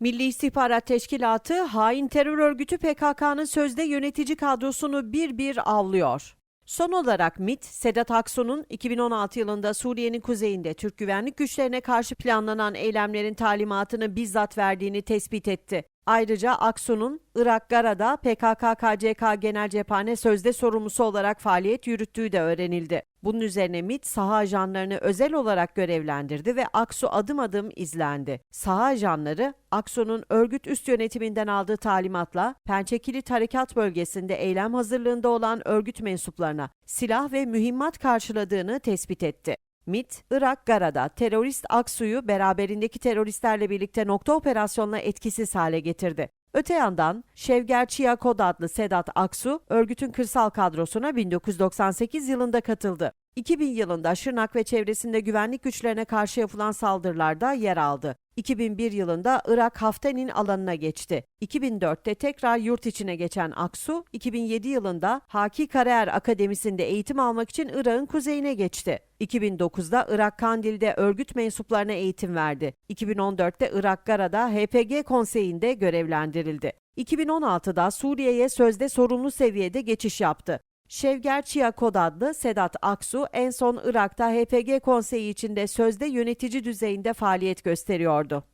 Milli İstihbarat Teşkilatı hain terör örgütü PKK'nın sözde yönetici kadrosunu bir bir avlıyor. Son olarak MİT, Sedat Aksu'nun 2016 yılında Suriye'nin kuzeyinde Türk güvenlik güçlerine karşı planlanan eylemlerin talimatını bizzat verdiğini tespit etti. Ayrıca Aksu'nun Irak Gara'da PKK-KCK Genel Cephane Sözde sorumlusu olarak faaliyet yürüttüğü de öğrenildi. Bunun üzerine MİT saha ajanlarını özel olarak görevlendirdi ve Aksu adım adım izlendi. Saha ajanları Aksu'nun örgüt üst yönetiminden aldığı talimatla Pençekilit Harekat Bölgesi'nde eylem hazırlığında olan örgüt mensuplarına silah ve mühimmat karşıladığını tespit etti. MİT, Irak Gara'da terörist Aksu'yu beraberindeki teröristlerle birlikte nokta operasyonla etkisiz hale getirdi. Öte yandan Şevger Çiyakod adlı Sedat Aksu, örgütün kırsal kadrosuna 1998 yılında katıldı. 2000 yılında Şırnak ve çevresinde güvenlik güçlerine karşı yapılan saldırılarda yer aldı. 2001 yılında Irak Haftenin alanına geçti. 2004'te tekrar yurt içine geçen Aksu, 2007 yılında Haki Karaer Akademisi'nde eğitim almak için Irak'ın kuzeyine geçti. 2009'da Irak Kandil'de örgüt mensuplarına eğitim verdi. 2014'te Irak Gara'da HPG konseyinde görevlendirildi. 2016'da Suriye'ye sözde sorumlu seviyede geçiş yaptı. Şevger Çiyakod adlı Sedat Aksu en son Irak'ta HPG konseyi içinde sözde yönetici düzeyinde faaliyet gösteriyordu.